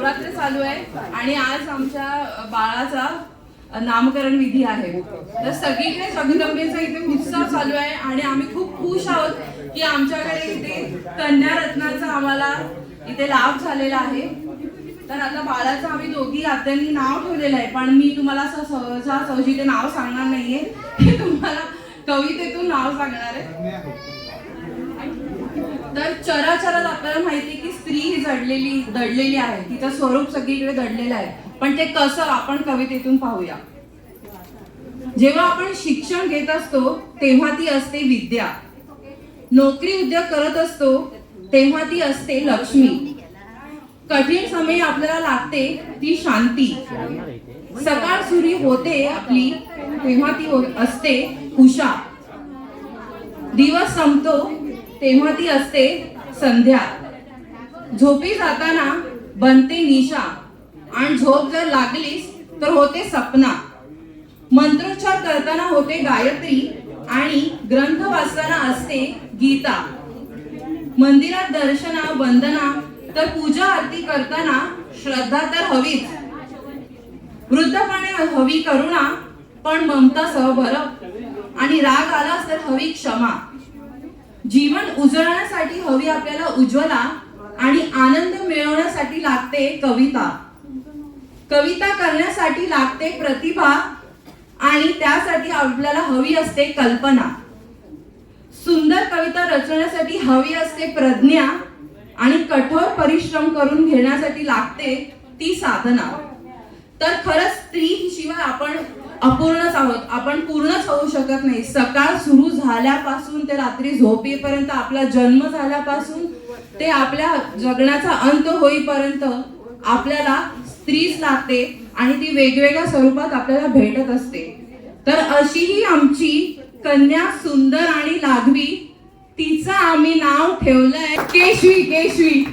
नवरात्र चालू आहे आणि आज आमच्या बाळाचा नामकरण विधी आहे. तर सगळीकडे जगदंबेचा इथे उत्सव चालू आहे आणि आम्ही खूप खुश आहोत की आमच्याकडे इथे कन्या रत्नाचा आम्हाला इथे लाभ झालेला आहे. तर आता बाळाचं आम्ही दोघी आत्यांनी नाव ठेवलेलं आहे पण मी तुम्हाला असं सहजासहजी ते नाव सांगणार नाहीये. तुम्हाला कवितेतून नाव सांगणार आहे. तर चराचरात आपल्याला माहिती की स्त्री ही जडलेली दडलेली आहे. तिचं स्वरूप सगळीकडे दडलेलं आहे. पण ते कसं आपण कवितेतून पाहूया. जेव्हा आपण शिक्षण घेत असतो तेव्हा ती असते विद्या. नोकरी उद्योग करत असतो तेव्हा ती असते लक्ष्मी. कठीण समय आपल्याला लागते ती शांती. सकाळ सुरी होते आपली तेव्हा ती असते उषा. दिवस संपतो तेव्हा ती असते संध्या. झोपी जाताना बनते निशा. आणि झोप जर लागलीस तर होते सपना. मंत्रोच्चार करताना होते गायत्री आणि ग्रंथ वाचताना असते गीता. मंदिरात दर्शना वंदना तर पूजा आरती करताना श्रद्धा तर हवीच. वृद्धपणे हवी करुणा पण ममता सहभर आणि राग आलास तर हवी क्षमा. जीवन उजळण्यासाठी हवी आपल्याला उज्ज्वला आणि आनंद मिळवण्यासाठी लागते कविता. कविता करण्यासाठी लागते प्रतिभा आणि त्यासाठी आपल्याला हवी असते कल्पना. सुंदर कविता रचण्यासाठी हवी असते प्रज्ञा आणि कठोर परिश्रम करून घेण्यासाठी लागते ती साधना. तर खरंच स्त्री शिवाय आपण अपूर्णच आहोत. आपण पूर्णच होऊ शकत नाही. सकाळ सुरू झाल्यापासून ते रात्री झोपेपर्यंत आपला जन्म झाल्यापासून ते आपल्या जगण्याचा अंत होईपर्यंत आपल्याला स्त्रीच लागते आणि ती वेगवेगळ्या स्वरूपात आपल्याला भेटत असते. तर अशी ही आमची कन्या सुंदर आणि लाघवी तिचं आम्ही नाव ठेवलंय केशवी केशवी.